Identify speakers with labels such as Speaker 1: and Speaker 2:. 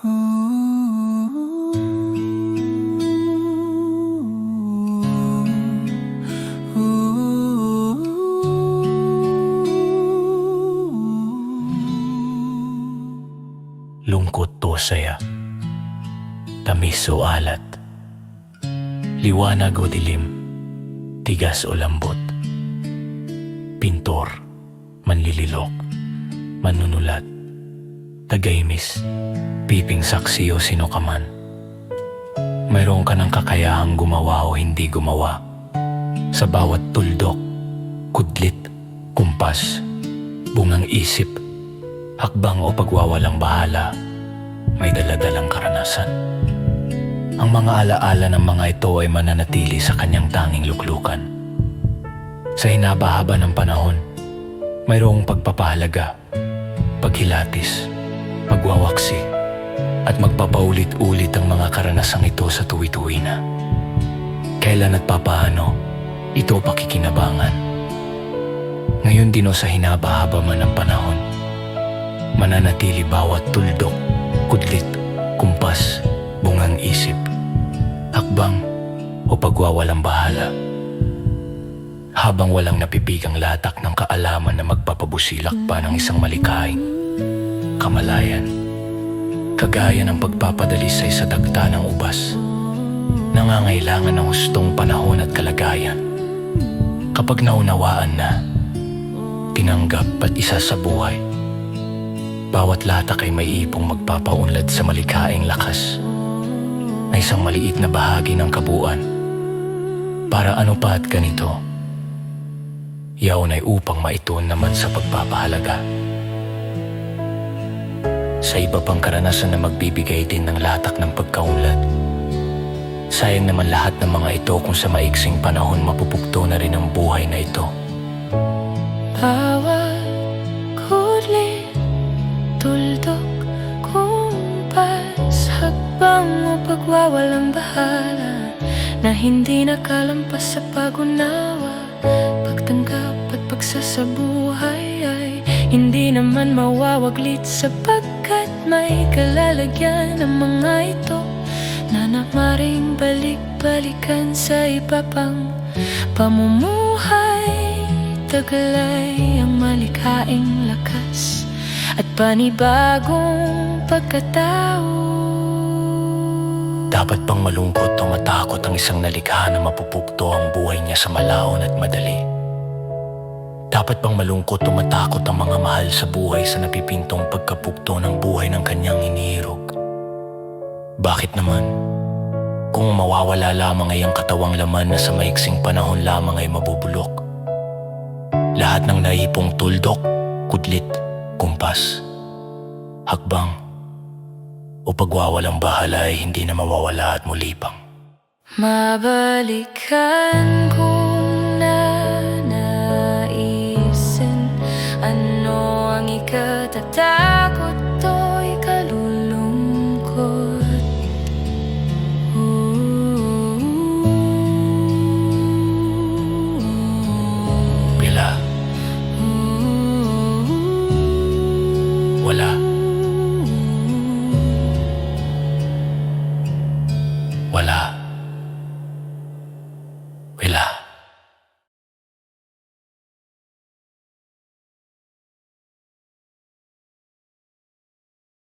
Speaker 1: Lungkot o saya, tamis o alat, liwanag o dilim, tigas o lambot, pintor, manlililok, manunulat, tagaymis, piping saksi o sino ka man. Mayroon ka ng kakayahang gumawa o hindi gumawa. Sa bawat tuldok, kudlit, kumpas, bungang isip, hakbang o pagwawalang bahala, may daladalang karanasan. Ang mga alaala ng mga ito ay mananatili sa kanyang tanging luklukan. Sa hinabahaba ng panahon, mayroong pagpapahalaga, paghilatis, pagwawaksi, at magpapaulit-ulit ang mga karanasang ito sa tuwi-tuwi na. Kailan at papaano, ito pakikinabangan. Ngayon din o sa hinabahaba man ng panahon, mananatili bawat tuldok, kudlit, kumpas, bungang isip, hakbang o pagwawalang bahala. Habang walang napipigang latak ng kaalaman na magpapabusilak pa ng isang malikaing kamalayan, kagaya ng pagpapadalisay sa dagta ng ubas, nangangailangan ng hustong panahon at kalagayan. Kapag naunawaan na, tinanggap at isa sa buhay, bawat latak ay may ipong magpapaunlad sa malikhaing lakas na isang maliit na bahagi ng kabuuan. Para ano pa at ganito, yaon ay upang maituon naman sa pagpapahalaga. Sa iba pang karanasan na magbibigay din ng latak ng pagkaunlad. Sayang naman lahat ng mga ito kung sa maiksing panahon mapupukto na rin ang buhay na ito.
Speaker 2: Bawat kudlit, tuldok, kumpas Hakbang o pagwawalang bahala Na hindi nakalampas sa pag-unawa Pagtanggap at pagsasabuhay ay Hindi naman mawawaglit may kalalagyan ang mga ito Na namaring balik-balikan sa iba pang pamumuhay Tagalay ang malikhaing lakas At panibagong pagkatao
Speaker 1: Dapat bang malungkot o matakot ang isang nalikha na mapupukto ang buhay niya sa malaon at madali? Dapat bang malungkot o matakot ang mga mahal sa buhay sa napipintong pagkapukto ng buhay ng kanyang hinihirog? Bakit naman? Kung mawawala lamang ay ang katawang laman na sa maiksing panahon lamang ay mabubulok. Lahat ng naipong tuldok, kudlit, kumpas, hakbang, o pagwawalang bahala ay hindi na mawawala at muli pang
Speaker 2: Mabalikan ko